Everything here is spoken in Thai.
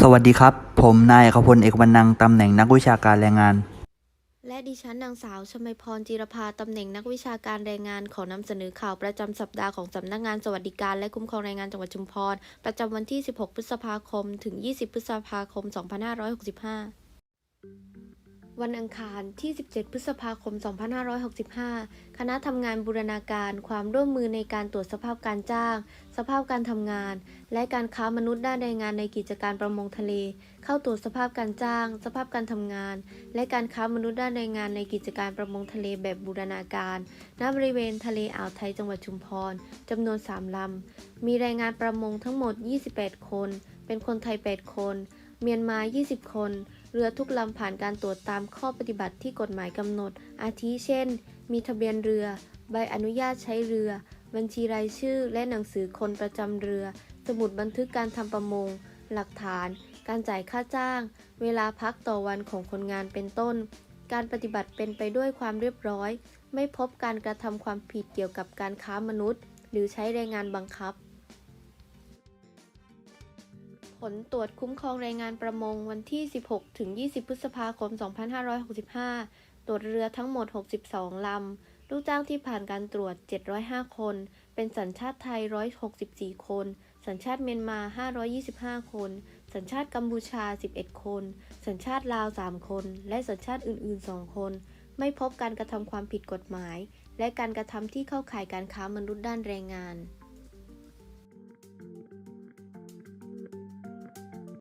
สวัสดีครับ ผมนายเอกพลเอกวรรณังตำแหน่งนักวิชาการแรงงาน และดิฉันนางสาวชมพรจิรภาตำแหน่งนักวิชาการแรงงานขอนำเสนอข่าวประจำสัปดาห์ของสำนักงานสวัสดิการและคุ้มครองแรงงานจังหวัดชุมพร ประจำวันที่ 16 พฤษภาคม ถึง 20 พฤษภาคม 2565 วันอังคารที่ 17 พฤษภาคม 2565 คณะทำงานบูรณาการความร่วมมือในการตรวจสภาพการจ้าง สภาพการทำงาน และการค้ามนุษย์ด้านแรงงานในกิจการประมงทะเล เข้าตรวจสภาพการจ้าง สภาพการทำงาน และการค้ามนุษย์ด้านแรงงานในกิจการประมงทะเลแบบบูรณาการณบริเวณทะเลอ่าวไทยจังหวัดชุมพรจำนวน 3 ลำ มีแรงงานประมงทั้งหมด 28 คน เป็นคนไทย 8 คน เมียนมา 20 คน เรือทุกลำผ่านการตรวจตามข้อปฏิบัติที่กฎหมายกำหนด อาทิเช่น มีทะเบียนเรือ ใบอนุญาตใช้เรือ บัญชีรายชื่อ และหนังสือคนประจำเรือ สมุดบันทึกการทำประมง หลักฐาน การจ่ายค่าจ้าง เวลาพักต่อวันของคนงานเป็นต้น การปฏิบัติเป็นไปด้วยความเรียบร้อย ไม่พบการกระทำความผิดเกี่ยวกับการค้ามนุษย์ หรือใช้แรงงานบังคับ ผลตรวจคุ้มครองแรงงานประมงวันที่ 16 ถึง 20 พฤษภาคม 2565 ตรวจเรือทั้งหมด 62 ลำ ลูกจ้างที่ผ่านการตรวจ 705 คน เป็นสัญชาติไทย 164 คน สัญชาติเมียนมา 525 คน สัญชาติกัมพูชา 11 คน สัญชาติลาว 3 คน และสัญชาติอื่น ๆ 2 คน ไม่พบการกระทำความผิดกฎหมาย และการกระทำที่เข้าข่ายการค้ามนุษย์ด้านแรงงาน